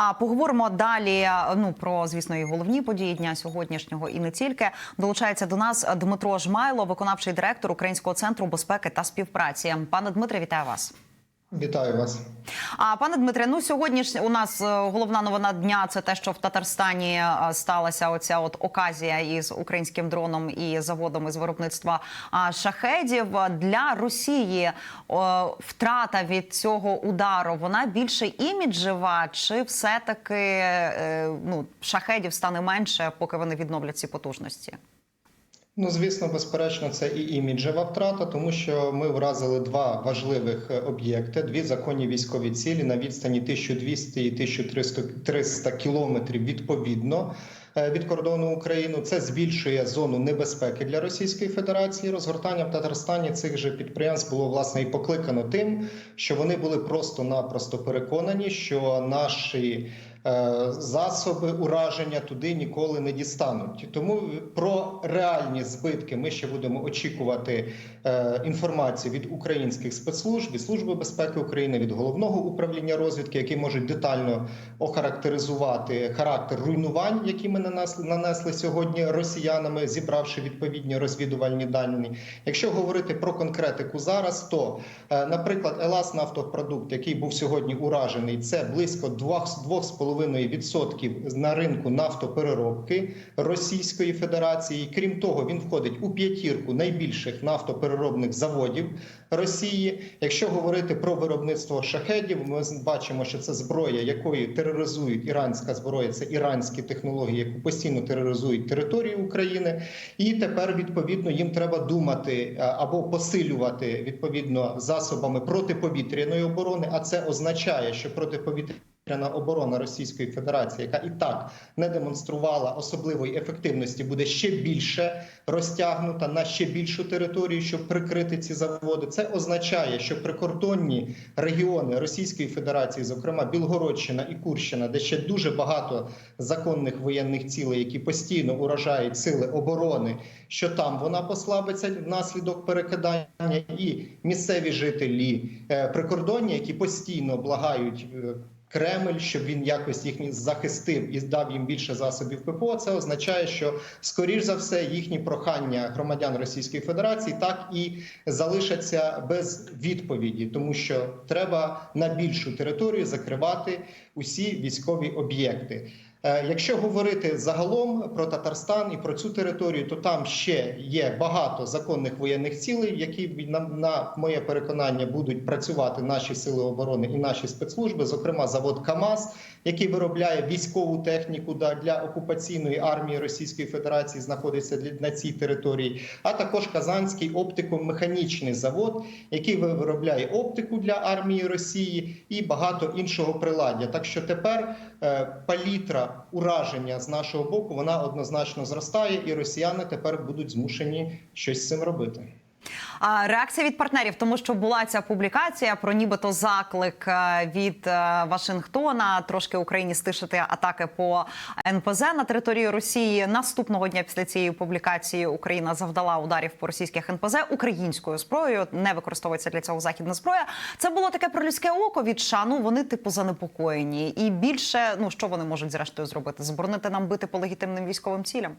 А поговоримо далі. Ну про звісно і головні події дня сьогоднішнього, і не тільки долучається до нас Дмитро Жмайло, виконавчий директор Українського центру безпеки та співпраці. Пане Дмитре, вітаю вас. Вітаю вас. А пане Дмитре, ну сьогодні ж у нас е, головна новина дня. Це те, що в Татарстані е, сталася оця от оказія із українським дроном і заводом із виробництва шахедів для Росії. Втрата від цього удару вона більше іміджева, чи все таки ну шахедів стане менше, поки вони відновлять ці потужності? Ну, звісно, безперечно, це і іміджева втрата, тому що ми вразили два важливих е, об'єкти: дві законні військові цілі на відстані 1200 і 1300 300 кілометрів відповідно. е, Від кордону України це збільшує зону небезпеки для Російської Федерації. Розгортання в Татарстані цих же підприємств було власне і покликано тим, що вони були просто-напросто переконані, що наші засоби ураження туди ніколи не дістануть. Тому про реальні збитки ми ще будемо очікувати е, інформацію від українських спецслужб, від Служби безпеки України, від головного управління розвідки, які можуть детально охарактеризувати характер руйнувань, які ми нанесли, нанесли сьогодні росіянами, зібравши відповідні розвідувальні дані. Якщо говорити про конкретику зараз, то, е, наприклад, Елас нафтопродукт, який був сьогодні уражений, це близько 2,5% на ринку нафтопереробки Російської Федерації. Крім того, він входить у п'ятірку найбільших нафтопереробних заводів Росії. Якщо говорити про виробництво шахедів, ми бачимо, що це зброя, якою тероризують іранська зброя, це іранські технології, які постійно тероризують територію України. І тепер відповідно їм треба думати або посилювати відповідно засобами протиповітряної оборони. А це означає, що протиповітряна оборона Російської Федерації, яка і так не демонструвала особливої ефективності, буде ще більше розтягнута на ще більшу територію, щоб прикрити ці заводи. Це означає, що прикордонні регіони Російської Федерації, зокрема Білгородщина і Курщина, де ще дуже багато законних воєнних цілей, які постійно уражають сили оборони, що там вона послабиться внаслідок перекидання, і місцеві жителі е, прикордонні, які постійно благають. Кремль, щоб він якось їх захистив і дав їм більше засобів ППО. Це означає, що скоріш за все їхні прохання громадян Російської Федерації так і залишаться без відповіді, тому що треба на більшу територію закривати усі військові об'єкти. Е, Якщо говорити загалом про Татарстан і про цю територію, то там ще є багато законних воєнних цілей, які на, на моє переконання будуть працювати наші сили оборони і наші спецслужби, зокрема завод КАМАЗ, який виробляє військову техніку для окупаційної армії Російської Федерації, знаходиться на цій території, а також Казанський оптико-механічний завод, який виробляє оптику для армії Росії і багато іншого приладдя. Так що тепер е, ураження з нашого боку вона однозначно зростає, і росіяни тепер будуть змушені щось з цим робити. Реакція від партнерів, тому що була ця публікація про нібито заклик е, від е, Вашингтона трошки Україні стишити атаки по НПЗ на території Росії. Наступного дня після цієї публікації Україна завдала ударів по російських НПЗ українською зброєю. Не використовується для цього західна зброя. Це було таке пролюдське око від США. Ну вони типу занепокоєні. І більше ну що вони можуть зрештою зробити? Заборонити нам бити по легітимним військовим цілям.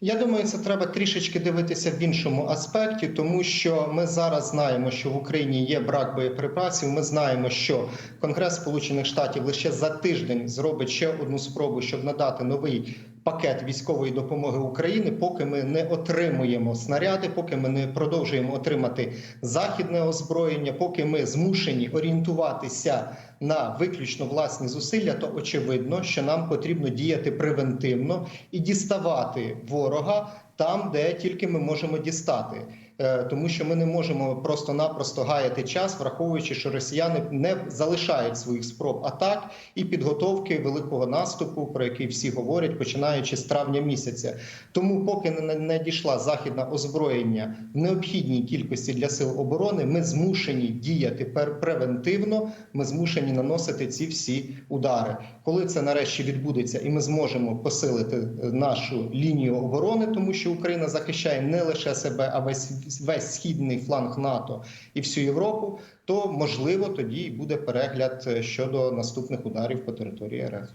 Я думаю, це треба трішечки дивитися в іншому аспекті, тому що ми зараз знаємо, що в Україні є брак боєприпасів. Ми знаємо, що Конгрес Сполучених Штатів лише за тиждень зробить ще одну спробу, щоб надати новий пакет військової допомоги України, поки ми не отримуємо снаряди, поки ми не продовжуємо отримати західне озброєння, поки ми змушені орієнтуватися на виключно власні зусилля, то очевидно, що нам потрібно діяти превентивно і діставати ворога там, де тільки ми можемо дістати. Е, Тому що ми не можемо просто-напросто гаяти час, враховуючи, що росіяни не залишають своїх спроб атак і підготовки великого наступу, про який всі говорять, починаючи з травня місяця. Тому, поки не не дійшла західне озброєння в необхідній кількості для сил оборони, ми змушені діяти превентивно. Ми змушені наносити ці всі удари. Коли це нарешті відбудеться, і ми зможемо посилити е, нашу лінію оборони, тому що Україна захищає не лише себе, а весь весь східний фланг НАТО і всю Європу, то можливо тоді і буде перегляд е, щодо наступних ударів по території РФ.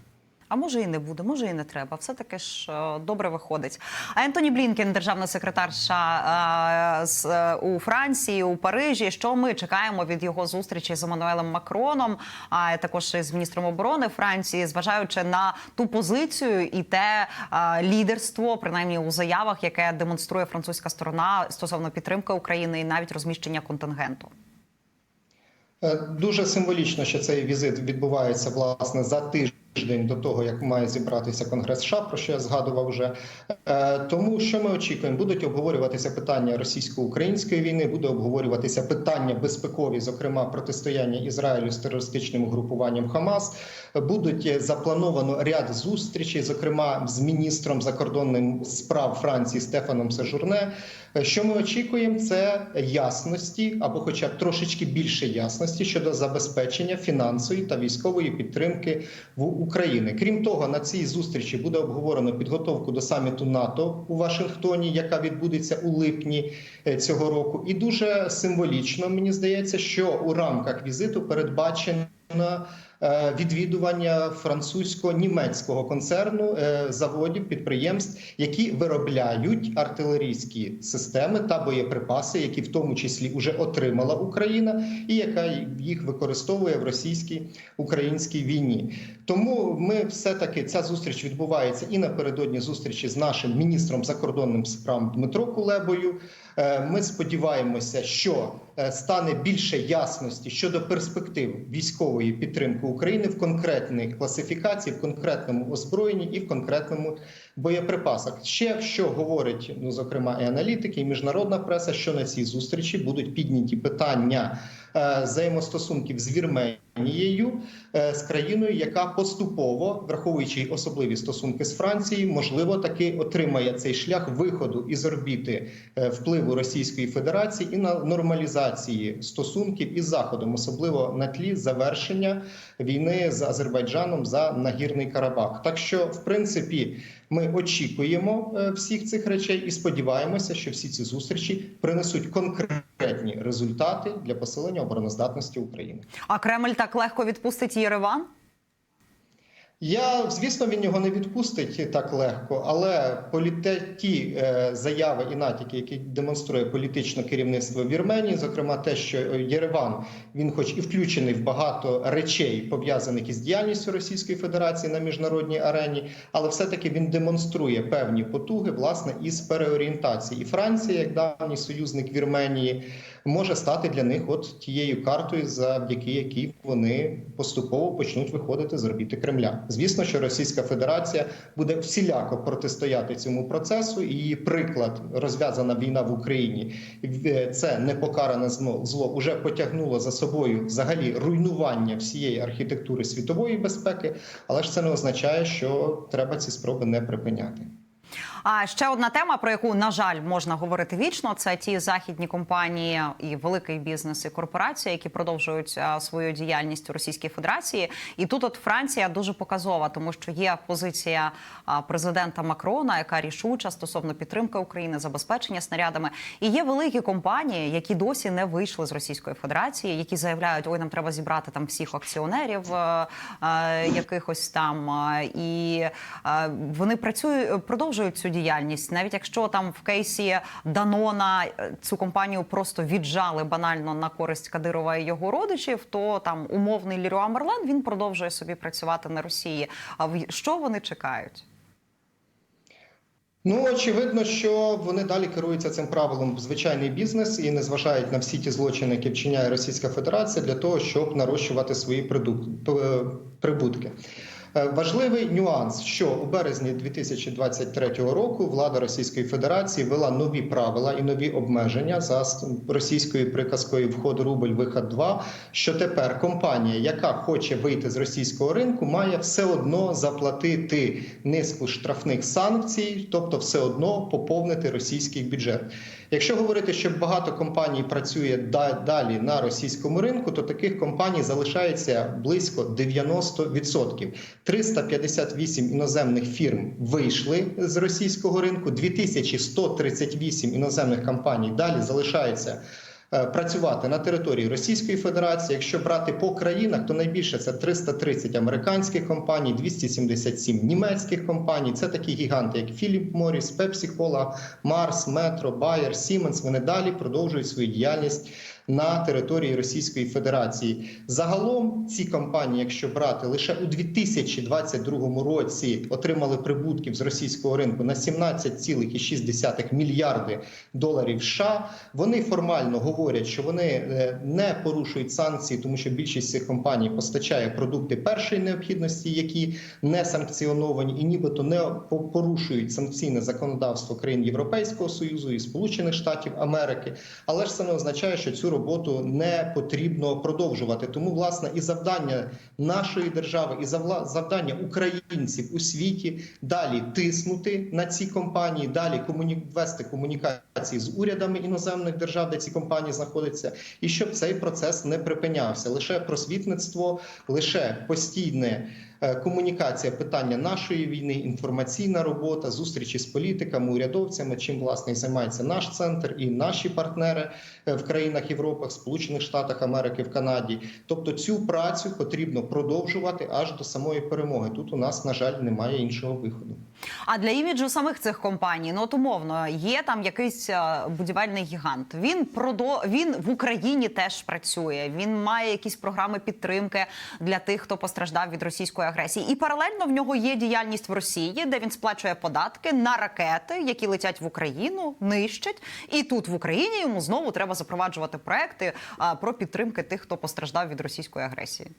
А може і не буде, може і не треба. Все таки ж е, добре виходить. А Ентоні Блінкен, державна секретарша е, е, у Франції, у Парижі. Що ми чекаємо від його зустрічі з Еммануелем Макроном, а також з міністром оборони Франції, зважаючи на ту позицію і те лідерство, принаймні у заявах, яке демонструє французька сторона стосовно підтримки України і навіть розміщення контингенту. Дуже символічно, що цей візит відбувається власне за тиждень до того, як має зібратися Конгрес США, про що я згадував вже. Е, Тому що ми очікуємо, будуть обговорюватися питання російсько-української війни, буде обговорюватися питання безпекові, зокрема протистояння Ізраїлю з терористичним угрупуванням Хамас. Будуть заплановано ряд зустрічей, зокрема з міністром закордонних справ Франції Стефаном Сежурне. Що ми очікуємо, це ясності або, хоча б трошечки більше ясності щодо забезпечення фінансової та військової підтримки в Україні. Крім того, на цій зустрічі буде обговорено підготовку до саміту НАТО у Вашингтоні, яка відбудеться у липні е, цього року. І дуже символічно мені здається, що у рамках візиту передбачено е, відвідування французько-німецького концерну е, заводів підприємств, які виробляють артилерійські системи та боєприпаси, які в тому числі вже отримала Україна, і яка їх використовує в російській українській війні. Тому ми все таки ця зустріч відбувається і напередодні зустрічі з нашим міністром закордонним справ Дмитро Кулебою. Е, Ми сподіваємося, що е, стане більше ясності щодо перспектив військової підтримки України в конкретній класифікації, в конкретному озброєнні і в конкретному боєприпасах. Ще що говорить ну зокрема і аналітики, і міжнародна преса, що на цій зустрічі будуть підняті питання е, взаємостосунків з Вірменією, е, з країною, яка поступово, враховуючи особливі стосунки з Францією, можливо, таки отримає цей шлях виходу із орбіти е, впливу Російської Федерації і на нормалізації стосунків із Заходом, особливо на тлі завершення війни з Азербайджаном за нагірний Карабах. Так що, в принципі, ми очікуємо е, всіх цих речей і сподіваємося, що всі ці зустрічі принесуть конкретні результати для посилення обороноздатності України. А Кремль так легко відпустить Єреван? Я звісно він його не відпустить так легко, але ті е, заяви і натяки, які демонструє політичне керівництво Вірменії, зокрема те, що Єреван він, хоч і включений в багато речей пов'язаних із діяльністю Російської Федерації на міжнародній арені, але все-таки він демонструє певні потуги власне із переорієнтації. І Франція, як давній союзник Вірменії, може стати для них от тією картою, завдяки якій вони поступово почнуть виходити з орбіти Кремля. Звісно, що Російська Федерація буде всіляко протистояти цьому процесу. І приклад розв'язана війна в Україні. е, Це непокаране зло зло уже потягнуло за собою взагалі руйнування всієї архітектури світової безпеки, але ж це не означає, що треба ці спроби не припиняти. А ще одна тема, про яку на жаль можна говорити вічно, це ті західні компанії і великий бізнес і корпорації, які продовжують свою діяльність у Російській Федерації. І тут от Франція дуже показова, тому що є позиція президента Макрона, яка рішуча стосовно підтримки України, забезпечення снарядами. І є великі компанії, які досі не вийшли з Російської Федерації, які заявляють, ой, нам треба зібрати там всіх акціонерів е, е, якихось там, е, і е, вони працюють, продовжують цю діяльність, навіть якщо там в кейсі Данона е, цю компанію просто віджали банально на користь Кадирова і його родичів, то там умовний Ліруа Мерлен він продовжує собі працювати на Росії. А що вони чекають? Ну очевидно, що вони далі керуються цим правилом в звичайний бізнес і не зважають на всі ті злочини, які вчиняє Російська Федерація, для того, щоб нарощувати свої прибутки. Е, Важливий нюанс, що у березні 2023 року влада Російської Федерації вела нові правила і нові обмеження за російською приказкою вход рубль, виход 2, що тепер компанія, яка хоче вийти з російського ринку, має все одно заплатити низку штрафних санкцій, тобто все одно поповнити російський бюджет. Якщо говорити, що багато компаній працює далі на російському ринку, то таких компаній залишається близько 90%. 358 іноземних фірм вийшли з російського ринку, 2138 іноземних компаній далі залишаються е, працювати на території Російської Федерації. Якщо брати по країнах, то найбільше це 330 американських компаній, 277 німецьких компаній. Це такі гіганти, як Philip Morris, Pepsi Cola, Mars, Metro, Bayer, Siemens. Вони далі продовжують свою діяльність на території Російської Федерації. Загалом ці компанії, якщо брати лише у 2022 році, отримали прибутків з російського ринку на 17,6 мільярди доларів. США вони формально говорять, що вони е, не порушують санкції, тому що більшість цих компаній постачає продукти першої необхідності, які не санкціоновані, і нібито не порушують санкційне законодавство країн Європейського союзу і Сполучених Штатів Америки. Але ж це не означає, що цю роботу не потрібно продовжувати. Тому, власне, і завдання нашої держави, і завдання українців у світі далі тиснути на ці компанії, далі комуні... вести комунікації з урядами іноземних держав, де ці компанії знаходяться, і щоб цей процес не припинявся. Лише просвітництво, лише постійне. Е, Комунікація питання нашої війни, інформаційна робота, зустрічі з політиками, урядовцями, чим власне і займається наш центр і наші партнери е, в країнах Європи, Сполучених Штатах Америки, в Канаді. Тобто цю працю потрібно продовжувати аж до самої перемоги. Тут у нас на жаль немає іншого виходу. А для іміджу самих цих компаній, ну от умовно, є там якийсь е, будівельний гігант. Він продо він в Україні теж працює. Він має якісь програми підтримки для тих, хто постраждав від російської агресії. І паралельно в нього є діяльність в Росії, де він сплачує податки на ракети, які летять в Україну, нищать. І тут в Україні йому знову треба запроваджувати проекти про підтримки тих, хто постраждав від російської агресії.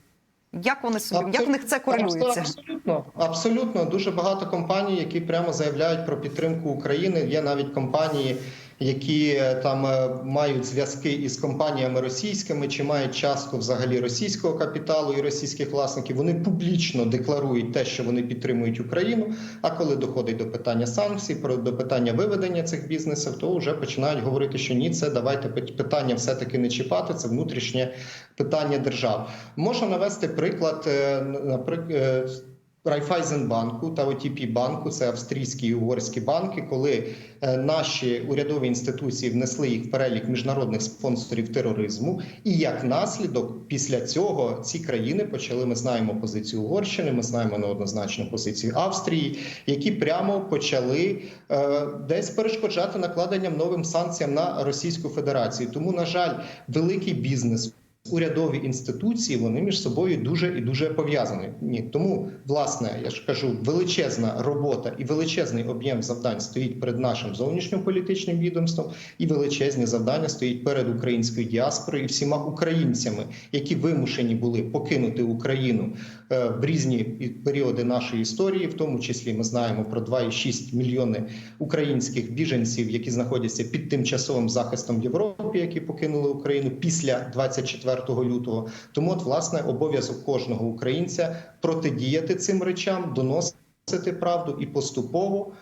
Як вони собі як в них це корелюється? Абсолютно, абсолютно дуже багато компаній, які прямо заявляють про підтримку України. Є навіть компанії, які е, там е, мають зв'язки із компаніями російськими, чи мають частку взагалі російського капіталу і російських власників. Вони публічно декларують те, що вони підтримують Україну. А коли доходить до питання санкцій, про до питання виведення цих бізнесів, то вже починають говорити, що ні, це давайте питання все таки не чіпати. Це внутрішнє питання держав. Можу навести приклад, е, наприклад. Райфайзенбанку та ОТП банку це австрійські і угорські банки, коли е, наші урядові інституції внесли їх в перелік міжнародних спонсорів тероризму, і як наслідок після цього ці країни почали. Ми знаємо позицію Угорщини, ми знаємо неоднозначну позицію Австрії, які прямо почали е, десь перешкоджати накладенням новим санкціям на Російську Федерацію. Тому, на жаль, великий бізнес. Урядові інституції вони між собою дуже і дуже пов'язані. Ні, тому власне я ж кажу, величезна робота і величезний об'єм завдань стоїть перед нашим зовнішньополітичним відомством, і величезні завдання стоїть перед українською діаспорою і всіма українцями, які вимушені були покинути Україну в різні періоди нашої історії. В тому числі ми знаємо про 2,6 мільйони українських біженців, які знаходяться під тимчасовим захистом в Європі, які покинули Україну після 24 лютого. Тому, от, власне, обов'язок кожного українця протидіяти цим речам, доносити правду і поступово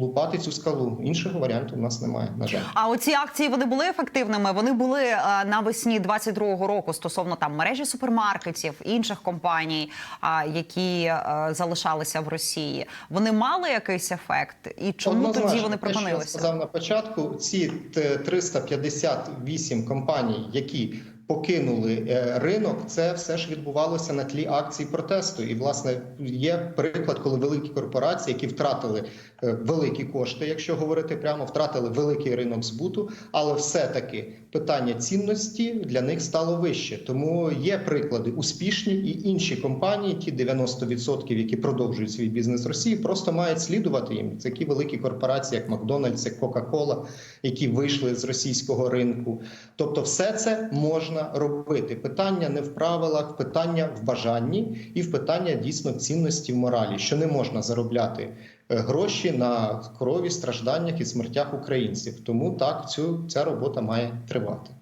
лупати цю скалу. Іншого варіанту в нас немає. На жаль. А оці акції вони були ефективними. Вони були е, навесні 22-го року стосовно там мережі супермаркетів інших компаній, які е, залишалися в Росії. Вони мали якийсь ефект, і чому Однозначно, тоді вони те, що Я сказав на початку. Ці т- 358 компаній, які покинули е, ринок, це все ж відбувалося на тлі акцій протесту. І власне є приклад, коли великі корпорації, які втратили е, великі кошти, якщо говорити прямо, втратили великий ринок збуту, але все-таки питання цінності для них стало вище. Тому є приклади успішні і інші компанії, ті 90%, які продовжують свій бізнес Росії, просто мають слідувати їм. Це такі великі корпорації, як Макдональдс, як Кока-Кола, які вийшли з російського ринку. Тобто, все це можна робити. Питання не в правилах, питання в бажанні і в питання дійсно цінності в моралі, що не можна заробляти е, гроші на крові, стражданнях і смертях українців. Тому так цю ця робота має тривати.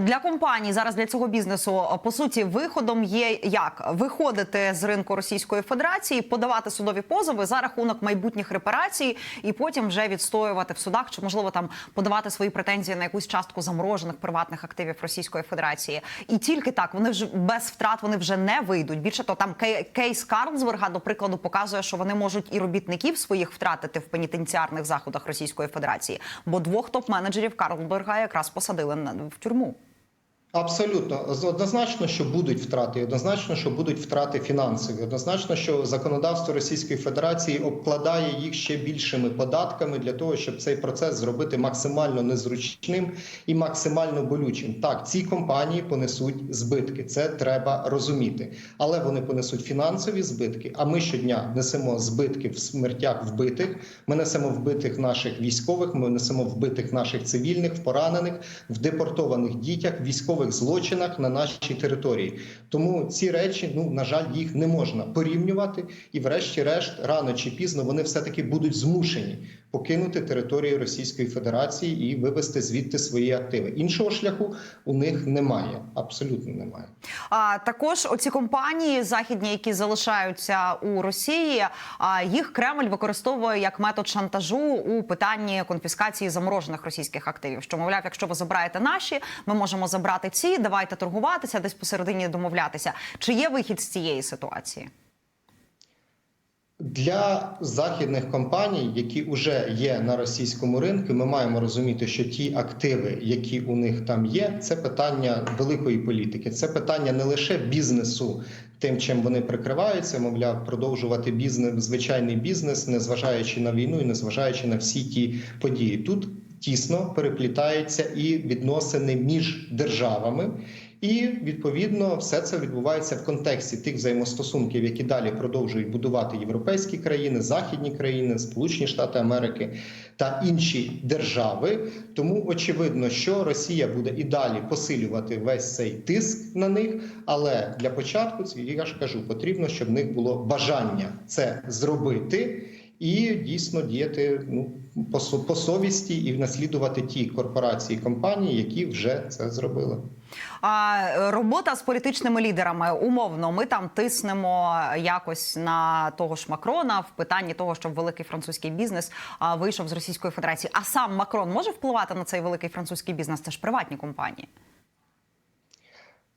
Для компаній зараз для цього бізнесу по суті виходом є як виходити з ринку Російської Федерації, подавати судові позови за рахунок майбутніх репарацій, і потім вже відстоювати в судах, чи можливо там подавати свої претензії на якусь частку заморожених приватних активів Російської Федерації. І тільки так вони вже без втрат вони вже не вийдуть. Більше то там кей- кейс Карлсберга, до прикладу, показує, що вони можуть і робітників своїх втратити в пенітенціарних заходах Російської Федерації, бо двох топ-менеджерів Карлсберга якраз посадили в тюрму. comum. Абсолютно однозначно, що будуть втрати, однозначно, що будуть втрати фінансові. Однозначно, що законодавство Російської Федерації обкладає їх ще більшими податками для того, щоб цей процес зробити максимально незручним і максимально болючим. Так, ці компанії понесуть збитки. Це треба розуміти, але вони понесуть фінансові збитки. А ми щодня несемо збитки в смертях вбитих. Ми несемо вбитих наших військових. Ми несемо вбитих наших цивільних, в поранених, в депортованих дітях, військових злочинах на нашій території. Тому ці речі, ну на жаль, їх не можна порівнювати, і, врешті-решт, рано чи пізно вони все таки будуть змушені покинути територію Російської Федерації і вивести звідти свої активи. Іншого шляху у них немає, абсолютно немає. А також оці компанії західні, які залишаються у Росії, а їх Кремль використовує як метод шантажу у питанні конфіскації заморожених російських активів. Що мовляв, якщо ви забираєте наші, ми можемо забрати ці. Давайте торгуватися, десь посередині домовлятися. Чи є вихід з цієї ситуації? Для західних компаній, які вже є на російському ринку, ми маємо розуміти, що ті активи, які у них там є, це питання великої політики. Це питання не лише бізнесу, тим, чим вони прикриваються, мовляв, продовжувати бізнес, звичайний бізнес, незважаючи на війну і незважаючи на всі ті події. Тут тісно переплітаються і відносини між державами. І відповідно все це відбувається в контексті тих взаємостосунків, які далі продовжують будувати європейські країни, західні країни, Сполучені Штати Америки та інші держави. Тому очевидно, що Росія буде і далі посилювати весь цей тиск на них. Але для початку я ж кажу, потрібно, щоб в них було бажання це зробити. І дійсно діяти ну по, по совісті і наслідувати ті корпорації, компанії, які вже це зробили. А е, робота з політичними лідерами умовно, ми там тиснемо якось на того ж Макрона в питанні того, щоб великий французький бізнес вийшов з Російської Федерації. А сам Макрон може впливати на цей великий французький бізнес? Це ж приватні компанії.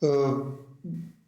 Е,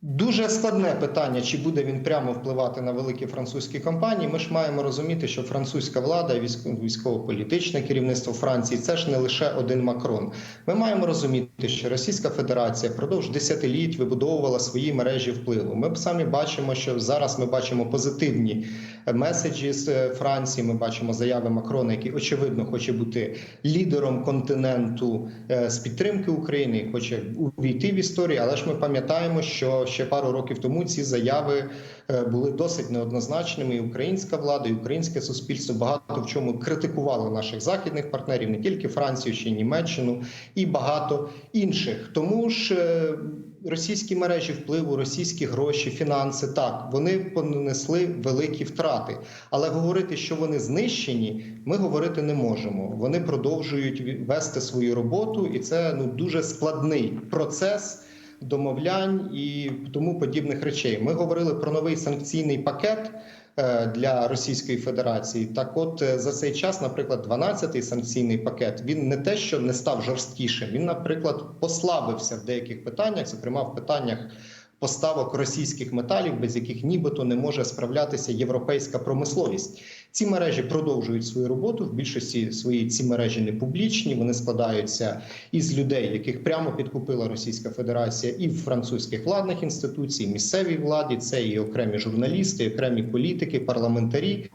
Дуже складне питання, чи буде він прямо впливати на великі французькі компанії. Ми ж маємо розуміти, що французька влада військово-політичне керівництво Франції це ж не лише один Макрон. Ми маємо розуміти, що Російська Федерація впродовж десятиліть вибудовувала свої мережі впливу. Ми самі бачимо, що зараз ми бачимо позитивні меседжі з е, Франції. Ми бачимо заяви Макрона, який очевидно хоче бути лідером континенту е, з підтримки України, хоче увійти в історію. Але ж ми пам'ятаємо, що ще пару років тому ці заяви е, були досить неоднозначними. І українська влада, і українське суспільство багато в чому критикували наших західних партнерів, не тільки Францію, й Німеччину і багато інших. Тому ж. е, Російські мережі впливу, російські гроші, фінанси так вони понесли великі втрати. Але говорити, що вони знищені, ми говорити не можемо. Вони продовжують вести свою роботу, і це ну дуже складний процес домовлянь і тому подібних речей. Ми говорили про новий санкційний пакет е, для Російської Федерації. Так, от е, за цей час, наприклад, 12-й санкційний пакет він не те, що не став жорсткішим, він, наприклад, послабився в деяких питаннях, зокрема в питаннях. Поставок російських металів, без яких нібито не може справлятися європейська промисловість. Ці мережі продовжують свою роботу. В більшості свої ці мережі не публічні. Вони складаються із людей, яких прямо підкупила Російська Федерація, і в французьких владних інституцій, місцевій владі. Це і окремі журналісти, і окремі політики, парламентарі.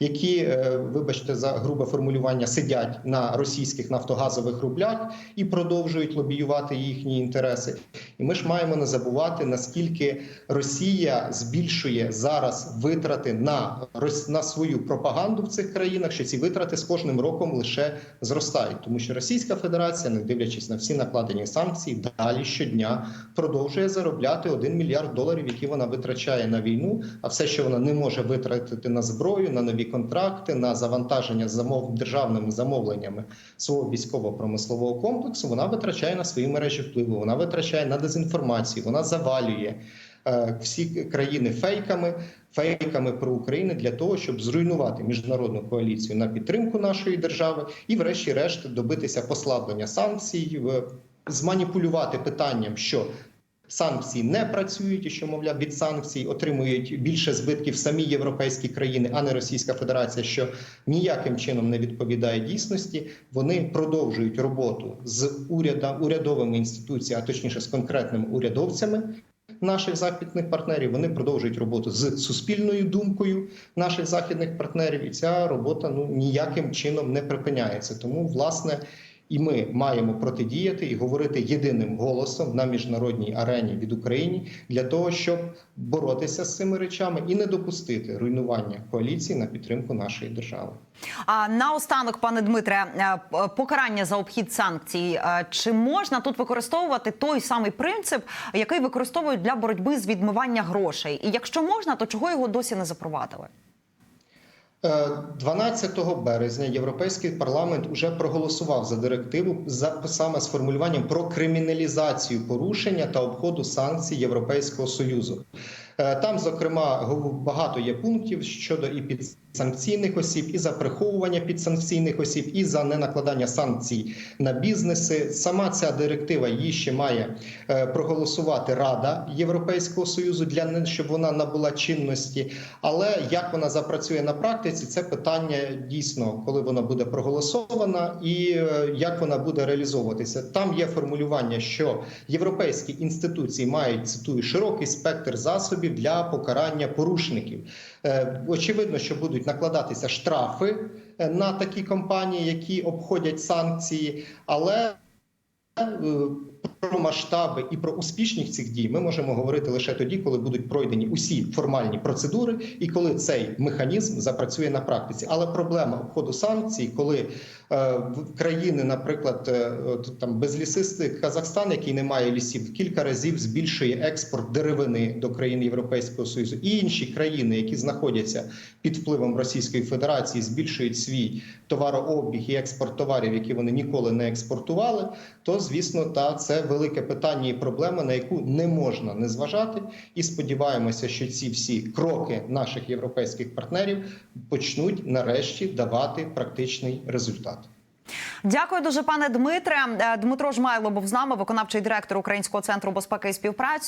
Які, е, вибачте, за грубе формулювання сидять на російських нафтогазових рублях і продовжують лобіювати їхні інтереси. І ми ж маємо не забувати наскільки Росія збільшує зараз витрати на на свою пропаганду в цих країнах, що ці витрати з кожним роком лише зростають, тому що Російська Федерація, не дивлячись на всі накладені санкції, далі щодня продовжує заробляти 1 мільярд доларів, які вона витрачає на війну. А все, що вона не може витратити на зброю, на нові урядові контракти на завантаження замов державними замовленнями свого військово-промислового комплексу, вона витрачає на свої мережі впливу, вона витрачає на дезінформацію, вона завалює е, всі країни фейками, фейками про Україну для того, щоб зруйнувати міжнародну коаліцію на підтримку нашої держави і, врешті-решт, добитися послаблення санкцій, зманіпулювати питанням, що санкції не працюють, і що мовляв від санкцій отримують більше збитків самі європейські країни, а не Російська Федерація, що ніяким чином не відповідає дійсності. Вони продовжують роботу з уряда, урядовими інституціями, а точніше з конкретними урядовцями. Наших західних партнерів вони продовжують роботу з суспільною думкою наших західних партнерів, і ця робота ну ніяким чином не припиняється. Тому, власне, і ми маємо протидіяти і говорити єдиним голосом на міжнародній арені від України для того, щоб боротися з цими речами і не допустити руйнування коаліції на підтримку нашої держави. А наостанок, пане Дмитре, е, покарання за обхід санкцій. Е, Чи можна тут використовувати той самий принцип, який використовують для боротьби з відмивання грошей? І якщо можна, то чого його досі не запровадили? Е, 12 березня Європейський парламент уже проголосував за директиву за саме з формулюванням про криміналізацію порушення та обходу санкцій Європейського союзу. Е, Там, зокрема, багато є пунктів щодо і підсанкційних осіб, і за приховування підсанкційних осіб, і за ненакладання санкцій на бізнеси. Сама ця директива її ще має е, проголосувати Рада Європейського союзу для не- щоб вона набула чинності. Але як вона запрацює на практиці, це питання дійсно, коли вона буде проголосована, і е, як вона буде реалізовуватися. Там є формулювання, що європейські інституції мають цитую широкий спектр засобів для покарання порушників. Е, Очевидно, що будуть накладатися штрафи е, на такі компанії, які обходять санкції, але е, про масштаби і про успішність цих дій ми можемо говорити лише тоді, коли будуть пройдені усі формальні процедури, і коли цей механізм запрацює на практиці. Але проблема обходу санкцій, коли е, країни, наприклад, е, там безлісистий Казахстан, який не має лісів, кілька разів збільшує експорт деревини до країн Європейського союзу, і інші країни, які знаходяться під впливом Російської Федерації, збільшують свій товарообіг і експорт товарів, які вони ніколи не експортували. То звісно, та це велике питання і проблема, на яку не можна не зважати. І сподіваємося, що ці всі кроки наших європейських партнерів почнуть нарешті давати практичний результат. Дякую дуже, пане Дмитре. Е, Дмитро Жмайло був з нами, виконавчий директор Українського центру безпеки і співпраці.